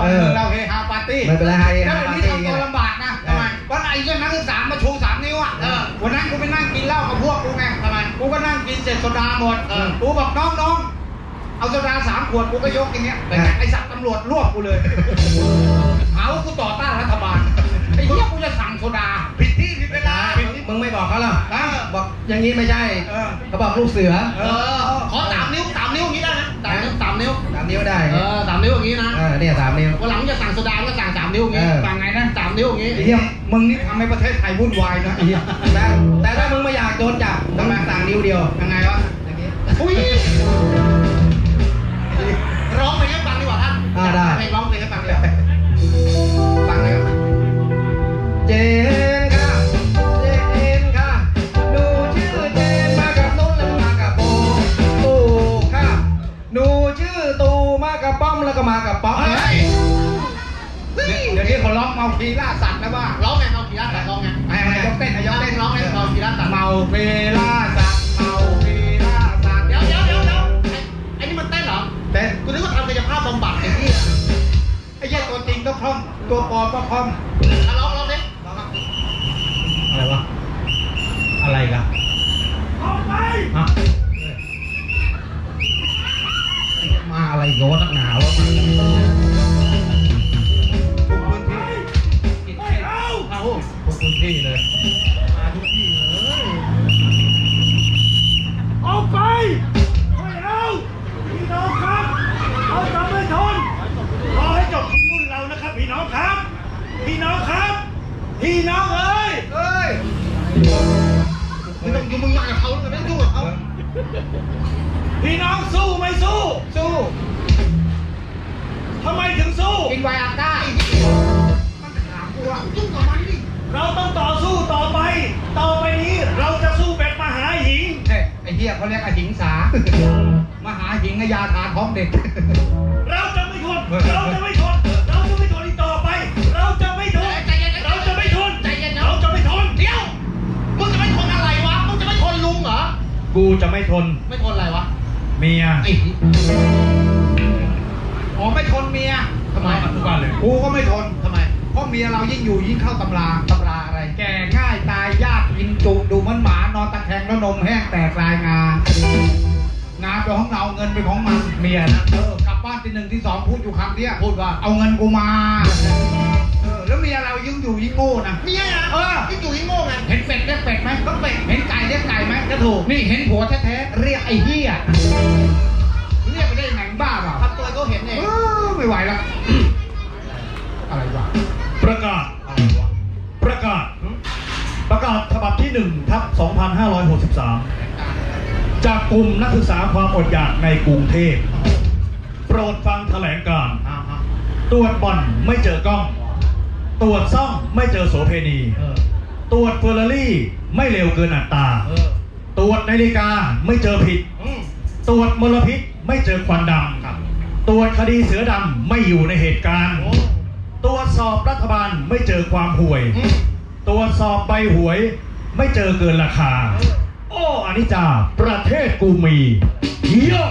เออ เราเฮฮาปาร์ตี้ไม่เป็นไรฮะแล้วฮาเดี๋ยวปาร์นี้ตี้ทำตัวลำบากนะทำไมวันไหนเรื่องนักศึกษามาชูสามนิ้วอะเออวันนั้นกูไปนั่งกินเหล้ากับพวกกูไงทำไมกูก็นั่งกินเสร็จโซดาหมดเออกูบอกน้องน้องเอาโซดาสามขวดกูก็ยกอย่างเงี้ยแต่ไอ้สัตว์ตำรวจรวบกูเลยหาว่ากูต่อต้านรัฐบาลไอ้เหี้ยกูจะสั่งโซดา ผิดที่ผิดเวลา มึงไม่บอกเขาหรอเออ บอกอย่างนี้ไม่ใช่เออ เขาบอกลูกเสือเออขอสามนิ้วสามนิ้วอย่างนี้ได้นะสามนิ้วสามนิ้ว สามนิ้วได้ เออสาม นิ้วอย่างนี้นะเออเนี่ยสามนิ้ว วันหลังจะสั่งโซดาก็สั่งสามนิ้วอย่างงี้เออ สั่งไงนะสามนิ้วอย่างงี้ ไอ้เหี้ยมึงนี่ทำให้ประเทศไทยวุ่นวายนะไอ้เหี้ยแต่แต่ถ้ามึงไม่อยากโดนจับต้องสั่งนิ้วเดียวยังไงวะอย่างนี้อุ้ย ป้อมแล้วก็มากับป๊อกเฮ้ยเดี๋ยวนี้เขาร้องเมาคีล่าสัตว์นะว่าร้องไงเมาคีล่าสัตว์ร้องไงไอ้ไอ้ยกเต้นไอ้ยกเต้นร้องไงเมาคีล่าสัตว์เมาคีล่าสัตว์เมาคีล่าสัตว์เดี๋ยวเดี๋ยวเดี๋ยวเดี๋ยวไอ้ไอ้นี่มันเต้นเหรอเต้นกูนึกว่าทำกายภาพบำบัดไอ้ที่ไอ้เหี้ยตัวจริงก็คล่อมตัวปลอมก็คล่อมอะร้องร้องดิร้องอะอะไรวะอะไรกันฮะมาอะไร โยนักหนาวะทุกพื้นที่เอาเอาทุกพื้นที่เลย มาทุกที่เลยเอาไปไม่เอาพี่น้องครับ เราจะไม่ทนรอให้จบที่รุ่นเรานะครับพี่น้องครับ พี่น้องครับ พี่น้องเอ้ยเอ้ย ไวอาก้ามันถามกูว่ายุ่งกับมันดิเราต้องต่อสู้ต่อไป ต่อไปนี้เราจะสู้แบบมหาหญิงเฮ้ยไอ้เหี้ยเขาเรียกไอ้หิงสา มหาหิงกับยาทาท้องเด็ก เราจะไม่ทนเราจะไม่ทนเราจะไม่ทนอีกต่อไป เราจะไม่ทนใจเย็นๆเราจะไม่ทนใจเย็นๆเราจะไม่ทนเดี๋ยวมึงจะไม่ทนอะไรวะมึงจะไม่ทนลุงเหรอกูจะไม่ทนไม่ทนอะไรวะเมียไอ้อ๋อ กวันเลยกูก็ไม่ทนทำไม เพราะเมียเรายิ่งอยู่ยิ่งเข้าตำราตำราอะไร แก่ง่ายตายยากกินจุดูเหมันหมานอนตะแคงแล้วนมแห้งแตกลายงานงานเป็นของเราเงินเป็นของมันเมียนะเออกลับบ้านที่หนึ่งที่สองพูดอยู่คำเนี้ยพูดว่าเอาเงินกูมาเออแล้วเมียเรายิ่งอยู่ยิ่งโง่นะเมียเออยิ่งอยู่ยิ่งโง่ไงเห็นเป็ดเรียกเป็ดไหมก็เป็ดเห็นไก่เรียกไก่ไหมก็ถูกนี่เห็นผัวแท้ๆเรียกไอ้เหี้ยเรียกไปได้ยังไงบ้าเปล่าทำตัวก็เห็นเองเออไม่ไหวแล้ว 1ทับ2563 จากกลุ่มนักศึกษาความอดอยากในกรุงเทพ โปรดฟังแถลงการณ์อ่าฮะตรวจบ่อนไม่เจอกล้อง ตรวจซ่องไม่เจอโสเพณีเออตรวจเฟอร์รารี่ไม่เร็วเกินอัตราเออตรวจนาฬิกาไม่เจอผิดอืมตรวจมลพิษไม่เจอควันดครับำตรวจคดีเสือดำไม่อยู่ในเหตุการณ์โอ้ตรวจสอบรัฐบาลไม่เจอความห่วยอืมตรวจสอบใบหวย ไม่เจอเกินราคา โอ้อานิจจาประเทศกูมีเยี่ยม